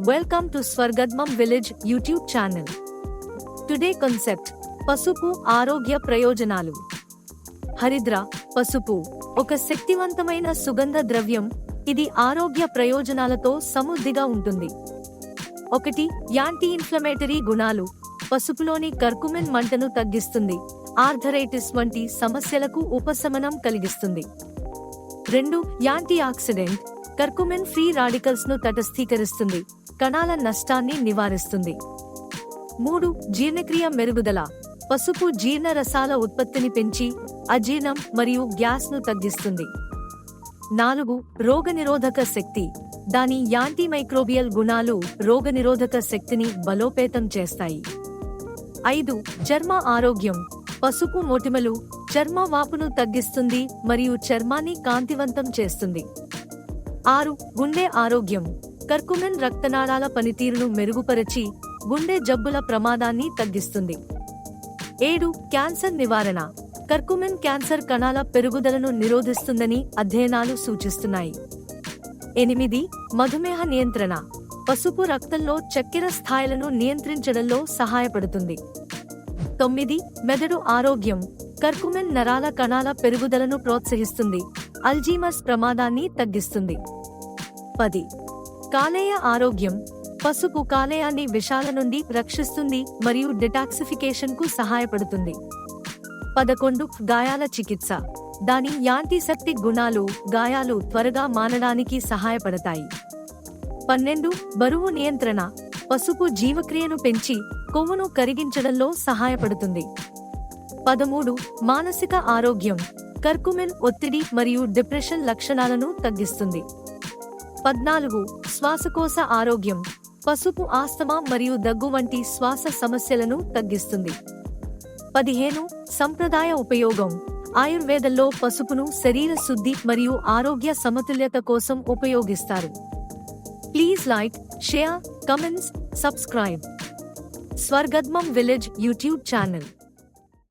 Welcome to స్వర్గద్మం village YouTube channel today concept పసుపు ఆరోగ్య ప్రయోజనాలు. హరిద్ర పసుపు ఒక శక్తివంతమైన సుగంధ ద్రవ్యం ఇది ఆరోగ్య ప్రయోజనాలతో సమృద్ధిగా ఉంటుంది. ఒకటి యాంటీ ఇన్ఫ్లమేటరీ గుణాలు పసుపులోని కర్కుమిన్ మంటను తగ్గిస్తుంది ఆర్థరైటిస్ వంటి సమస్యలకు ఉపశమనం కలిగిస్తుంది. రెండు యాంటీ ఆక్సిడెంట్ కర్కుమిన్ ఫ్రీ రాడికల్స్ను తటస్థీకరిస్తుంది కణాల నష్టాన్ని నివారిస్తుంది. మూడు జీర్ణక్రియ మెరుగుదల. పసుపు జీర్ణ రసాల ఉత్పత్తిని పెంచి అజీర్ణం మరియు గ్యాస్ను తగ్గిస్తుంది. నాలుగు రోగనిరోధక శక్తి. దాని యాంటీమైక్రోబియల్ గుణాలు రోగనిరోధక శక్తిని బలోపేతం చేస్తాయి. ఐదు చర్మ ఆరోగ్యం. పసుపు మొటిమలు చర్మ వాపును తగ్గిస్తుంది మరియు చర్మాన్ని కాంతివంతం చేస్తుంది. ఆరు గుండె ఆరోగ్యం. కర్కుమిన్ రక్తనాళాల పనితీరును మెరుగుపరచి గుండె జబ్బుల ప్రమాదాన్ని తగ్గిస్తుంది. ఏడు క్యాన్సర్ నివారణ. కర్కుమిన్ క్యాన్సర్ కణాల పెరుగుదలను నిరోధిస్తుందని అధ్యయనాలు సూచిస్తున్నాయి. ఎనిమిది మధుమేహ నియంత్రణ. పసుపు రక్తంలో చక్కెర స్థాయిలను నియంత్రించడంలో సహాయపడుతుంది. తొమ్మిది మెదడు ఆరోగ్యం. కర్కుమిన్ నరాల కణాల పెరుగుదలను ప్రోత్సహిస్తుంది. అల్జీమర్స్ ప్రమాదాన్ని తగ్గిస్తుంది. పది కాలేయ ఆరోగ్యం పసుపు కాలేయాన్ని విషాల నుండి రక్షిస్తుంది మరియు డిటాక్సిఫికేషన్కు సహాయపడుతుంది. పదకొండు గాయాల చికిత్స. దాని యాంటీసెప్టిక్ గుణాలు గాయాలు త్వరగా మానడానికి సహాయపడతాయి. పన్నెండు బరువు నియంత్రణ. పసుపు జీవక్రియను పెంచి కొవ్వును కరిగించడంలో సహాయపడుతుంది. పదమూడు మానసిక ఆరోగ్యం. కర్కుమిన్ ఒత్తిడి మరియు డిప్రెషన్ లక్షణాలను తగ్గిస్తుంది. పద్నాలుగు శ్వాసకోశ ఆరోగ్యం. పసుపు ఆస్తమా మరియు దగ్గు వంటి శ్వాస సమస్యలను తగ్గిస్తుంది. పదిహేను సంప్రదాయ ఉపయోగం. ఆయుర్వేదంలో పసుపును శరీర శుద్ధి మరియు ఆరోగ్య సమతుల్యత కోసం ఉపయోగిస్తారు. Please like share comments subscribe. స్వర్గద్మం village YouTube channel.